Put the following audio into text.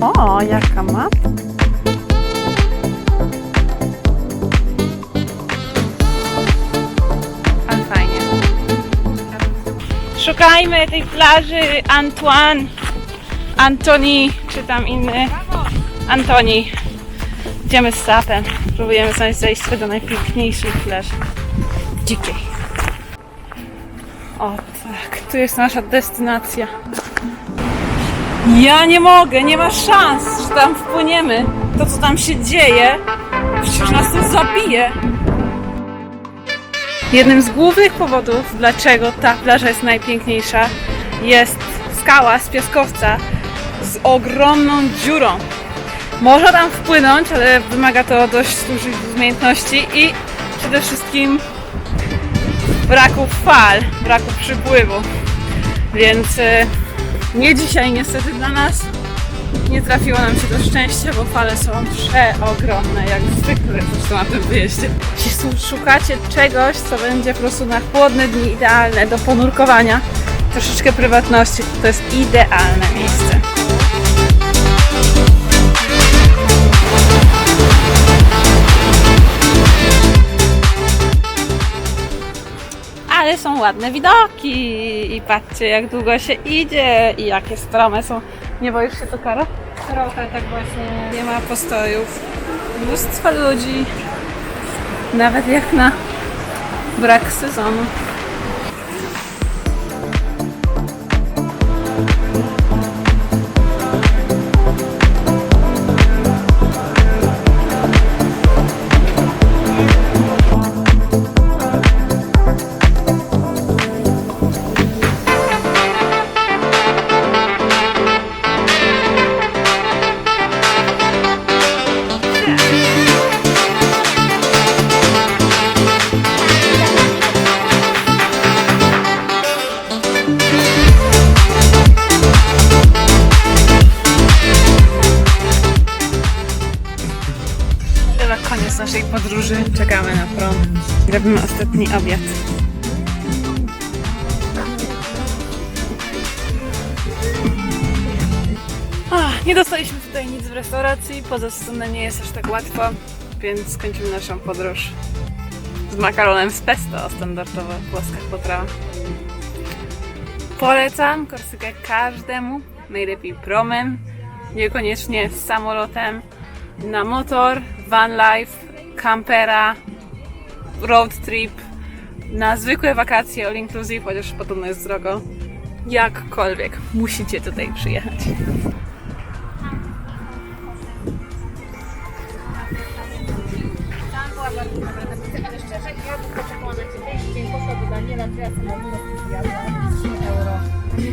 O, jaka ma. Ale fajnie. Szukajmy tej plaży Antoine, Antoni, czy tam inny Antoni. Idziemy z sapem. Próbujemy znaleźć zejście do najpiękniejszej plaży. Dzikiej. O tak, tu jest nasza destynacja. Ja nie mogę, nie ma szans, że tam wpłyniemy. To, co tam się dzieje, przecież nas to zabije. Jednym z głównych powodów, dlaczego ta plaża jest najpiękniejsza, jest skała z piaskowca z ogromną dziurą. Można tam wpłynąć, ale wymaga to dość dużych umiejętności i przede wszystkim braku fal, braku przypływu. Więc e, nie dzisiaj niestety dla nas nie trafiło nam się to szczęście, bo fale są przeogromne, jak zwykle zresztą na tym wyjeździe. Jeśli szukacie czegoś, co będzie po prostu na chłodne dni idealne do ponurkowania, troszeczkę prywatności, to jest idealne miejsce. Ale są ładne widoki i patrzcie jak długo się idzie i jakie strome są. Nie boisz się to kara? Trochę tak właśnie. Nie ma postojów. Mnóstwo ludzi. Nawet jak na brak sezonu. Chyba koniec naszej podróży. Czekamy na prom. Robimy ostatni obiad. Nie dostaliśmy tutaj nic w restauracji, poza tym nie jest aż tak łatwo, więc skończymy naszą podróż z makaronem z pesto, standardowa włoska potrawa. Polecam Korsykę każdemu, najlepiej promem, niekoniecznie samolotem, na motor, van life, campera, road trip, na zwykłe wakacje all inclusive, chociaż podobno jest drogo. Jakkolwiek, musicie tutaj przyjechać. Na Daniela, bym rozpisywała 3 euro. Nie